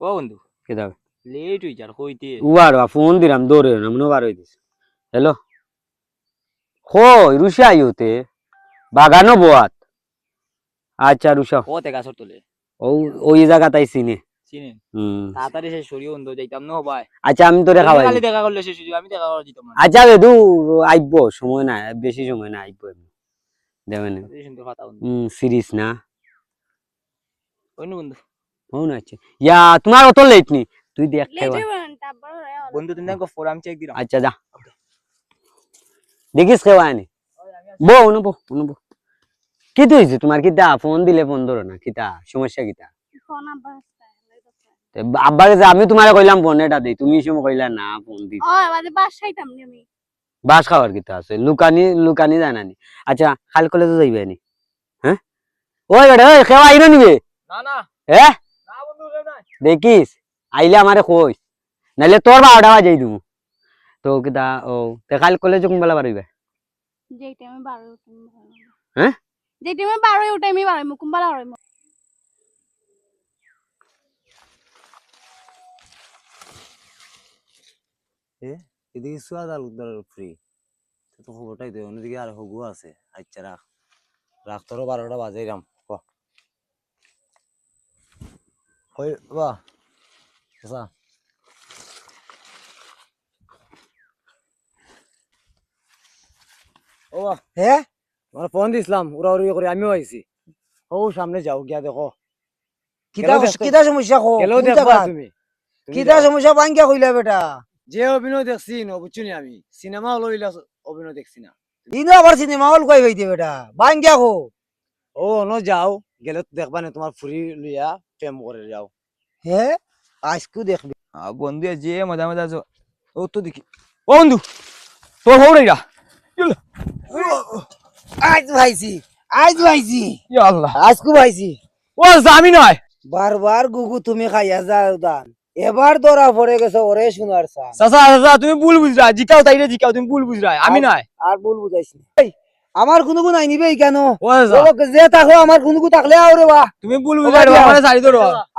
ও বন্ধু কেদা লেট হই যার কইতে। উবার ফোন দিলাম দৌড়ে না মনে বার দিস হ্যালো? কই রুষা আইতে বাগানো বোয়াত। আচ্ছা রুষা ও তে গাছর তোলে। ও ওই জায়গা তাই চিনি চিনেন? হুম। তাড়াতাড়ি সে সরিয়ে বন্ধু যাইতাম না ভাই আচ্ছা আমি তোরে খাওয়াই খালি দেখা করলে সে সুযোগ আমি দেখা করা দিতাম না। আচ্ছা বেদু আইব সময় নাই বেশি সময় নাই আইব দেবেন হুম সিরিজ না। অন্য বন্ধু। মনে আছে ইয়া তোমার অত লেট নি তুই দেখ বন্ধু তুমি দেখো ফোর আমি চেক দিলাম আচ্ছা যা দেখিস বো অনুব অনুব কি তোমার কিতা ফোন দিলে ফোন ধরো না কিতা সমস্যা কিতা ফোন আব্বা তে আব্বাকে যে আমি তোমারে কইলাম ফোন এটা দেই তুমি সময় কইলা না ফোন দি ও আমাদের বাসাইতাম নি আমি বাস খাওয়ার কিতা আছে লুকানি লুকানি জানানি আচ্ছা খাল কলেজে যাইবে নি হ্যাঁ ওই বেটা ওই খেওয়া আইনো নিবে না না হ্যাঁ দেখিস আইলে আমারে কইস নাইলে তোর বারোটা বাজাই দিমু। তো কিতা ও তে কাল কলেজে কোনবেলা পারিবে যেই টাইমে বারো হ্যাঁ? যেই টাইমে বারো উঠাই আমি বারো মুকুম বারো হরাই এদিকে সুয়াদ আলুদার ফ্রি তো খবরটাই দে অন্যদিকে আর হগু আছে। আচ্ছা রাখ। রাখ তোর বারোটা বাজে রাম বাহ আচ্ছা ও বাহ হে তোমার ফোন দিছিলাম উড়া উড়ি করে আমিও আইছি ও সামনে যাও গিয়া দেখো কিতা কিতা সমস্যা কো গেলেও দেখবা তুমি কিতা সমস্যা বাঙ্গিয়া কইলা বেটা যে অভিনয় দেখছি ন বুঝছি নি আমি সিনেমা হলো ইলা অভিনয় দেখছি না ইনো আবার সিনেমা হল কই হইতে বেটা বাঙ্গিয়া কো ও ন যাও গেলে তো দেখবা না তোমার ফুরি লইয়া প্রেম করে যাও। হে? আজকু দেখবি। বন্ধু যে মজা মজা আছো ও তো দেখি। ও বন্ধু তোর হৌ রেগা আজ ভাইছি আজ ভাইছি। আল্লাহ। আজকু ভাইছি। ও জামি নয় বারবার গুগু তুমি খাইয়া যাও দান। এবার ধরা পড়ে গেছে ওরে শোনার সান চাচা চাচা তুমি ভুল বুঝরা জিকাও তাইরে জিকাও তুমি ভুল বুঝরা আমি নয় আর ভুল বুঝাইছি আমার কোনো গুণ আইনিবে কেন? যে। থাকো আমার কোনো গুণ থাকলে আরে বা। তুমি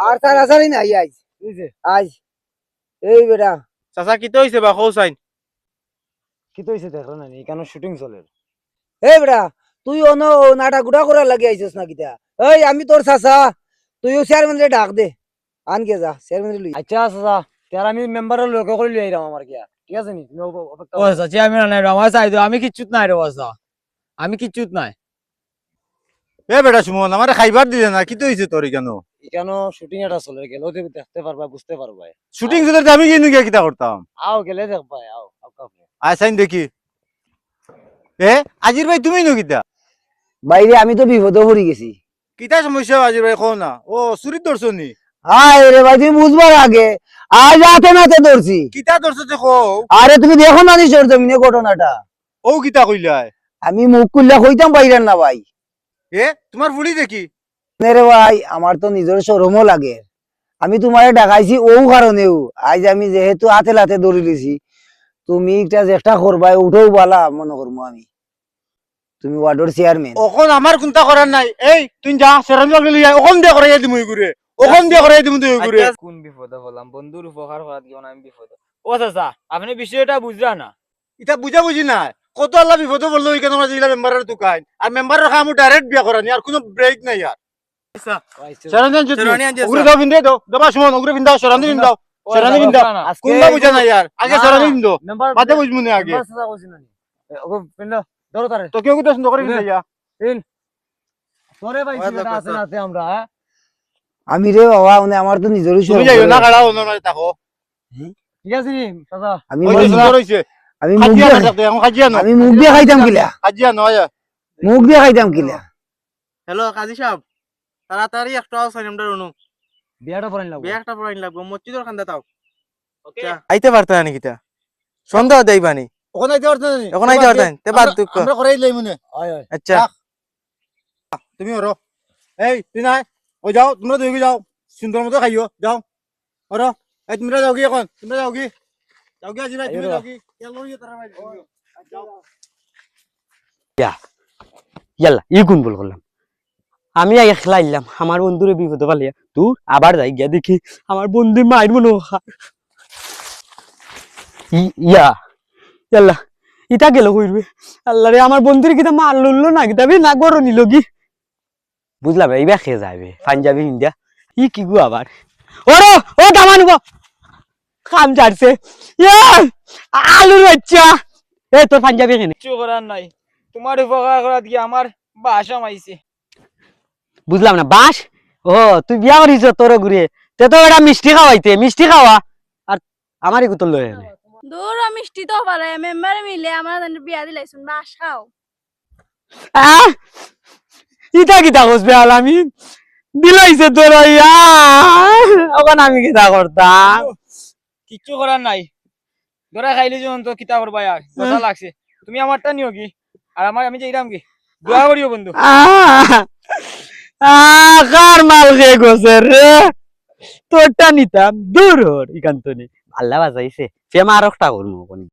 আর তার আসারই নাই আজ। বুঝছে আজ। এই বেটা। চাচা কিতে হইছে বা? কৌ চাইন কি তো হইছে দেখো না এখানে শুটিং চলে? এই বেটা তুই অন নাটা গুড়া করার লাগি আইছিস না কিতা এই আমি তোর চাচা। তুইও চেয়ারম্যান ডাক দে। আনকে যা চেয়ারম্যান লই। আচ্ছা চাচা তার আমি মেম্বারের লোক করে লিয়ে আইরাম আমার গিয়া। ঠিক আছে নি? তুমি অপেক্ষা ও। চাচা আমি নাই আমার চাই আমি কিচ্ছুত নাই রে চাচা। আমি কিচ্ছুত নাই? এ বেটা সুমন আমার খাইবার দিলে না কিতে হইছে তোর কেন এখানে শুটিং এটা চলে তুমি দেখতে পারবা বুঝতে পারবা। শুটিং যদি আমি কিন্তু গিয়া কিতা করতাম? আও গেলে দেখবা আও দেখি। এ আজির ভাই তুমি নো কিতা? বাইরে আমি তো বিপদে পড়ে গেছি। কিতা সমস্যা আজির ভাই কও না। ও চুরি ধরছ নি? আয় রে ভাই তুমি বুঝবার আগে। আজ রাতে নাতে ধরছি। কিতা ধরছ কও? আরে তুমি দেখো না নিশ্চয় জমিনে ঘটনাটা। ও কিতা কইলাই? আমি মুখ খুললে কইতাম বাইরের না ভাই। এ তোমার ফুলি দেখি? রে ভাই আমার তো নিজের সরমও লাগে। আমি তোমারে ডাকাইছি ও কারণেও। আজ আমি যেহেতু হাতে লাতে ধরে লিছি তুমি একটা চেষ্টা করবাই উঠেও বালা মনে করব আমি। তুমি ওয়ার্ডের চেয়ারম্যান ওখন আমার কোনটা করার নাই। এই তুই যা সেরাম লাগলি লিয়া ওখন দিয়া করাই দিমু ঘুরে ওখন দিয়া করাই দিমু তুই ঘুরে কোন বিপদে বললাম বন্ধুর উপকার করার আমি বিপদে ও চাচা আপনি বিষয়টা বুঝরা না? এটা বুঝা বুঝি নাই। কত আল্লাহ বিপদে বলল ওইখানে আমরা যেগুলা মেম্বারের দোকান। আর মেম্বারের কাম ডাইরেক্ট বিয়া করানি আর কোনো ব্রেক নাই আর সেরানি সেরানি আনছি, দাও বিন্দে দাও দাবা সুমন ওগুলো বিন্দাও সেরানি বিন্দাও সেরানি বিন্দাও কোনটা বুঝা নাই আর আগে না, বিন্দো বাদে বুঝব না আগে। মেম্বার চাচা কইছি না নি। এ, ওগো পিন্ড ধরো তারে তো কেউ কিন্তু সুন্দর করে বুঝে। বিন্দা তোরে ভাই ওই আছে না আমরা? আমি রে বাবা মানে আমার তো নিজেরই তুমি যাইও না করে। কাড়া অন্য নয় তাকো ঠিক আছে নি আমি সুন্দর হইছে আমি মুখ দিয়ে না এখন না আমি মুখ দিয়ে খাইতাম কিলা? খাজিয়া নয় মুখ দিয়ে খাইতাম কিলা? হ্যালো কাজী সাহেব। তাড়াতাড়ি একটা সাইনামটা রুনু বিয়াটা পরাইন লাগবে বিয়া একটা পড়াইন লাগবো মসজিদের খান্দা তাও। ওকে আইতে পারতা না কিতা? সন্দেহ দেইবানি ওখানে আইতে পারতেন না এখন আইতে পারতেন তে বাদ দুঃখ। আমরা করাই লই মনে। আচ্ছা। তুমি ওরো এই তুই নাই ওই যাও তোমরা দুই যাও। সুন্দর মতো খাইও যাও। ওরো এই তোমরা যাও কি এখন? তোমরা যাও কি? ইয়াল্লা ই কোন বল করলাম। আমি একলা আইলাম আমার বন্ধুরে বিপদে পালিয়া তুই আবার যাই গিয়া দেখি আমার বন্ধু মায়ের মনে ইয়া ইয়াল্লা ইটা গেল কইরবে আল্লাহ রে আমার বন্ধুরে কিতা মার লুল্লো না কিতা বে না গরো নিল কি? বুঝলাম এইবার খেয়ে যাবে পাঞ্জাবি ইন্ডিয়া ই কি গো আবার? ওরো ও দামানুব কাম চারছে ইয়া আলুর বাচ্চা। এ তোর পাঞ্জাবি এখানে। কিছু করার নাই। তোমার উপকার গিয়ে আমার বাসা মাইছে বুঝলাম না বাস ও তুই বিয়া করিস তোর ঘুরে। তে তো এটা মিষ্টি খাওয়াইতে মিষ্টি খাওয়া। আর আমারই কুতল লয়ে দূর মিষ্টি তো পারে। মেম্বার মিলে আমরা বিয়া দিলাইছুন বাস খাও। আহ ইটা কিতা কসবে আলামি দিলাইছে তোর ইয়া। ওখান আমি কিতা করতাম কিচ্ছু করার নাই। ধরা খাইলি যখন তো কিতা করবা আর মজা লাগছে। তুমি আমারটা নিও কি? আর আমার আমি যেরাম কি? দোয়া করিও বন্ধু। কার মাল খেয়ে গেছে রে তোরটা নিতাম। দূর হর ইকান্তনি। আল্লাহ বাজাইছে। ফেমা আরকটা করব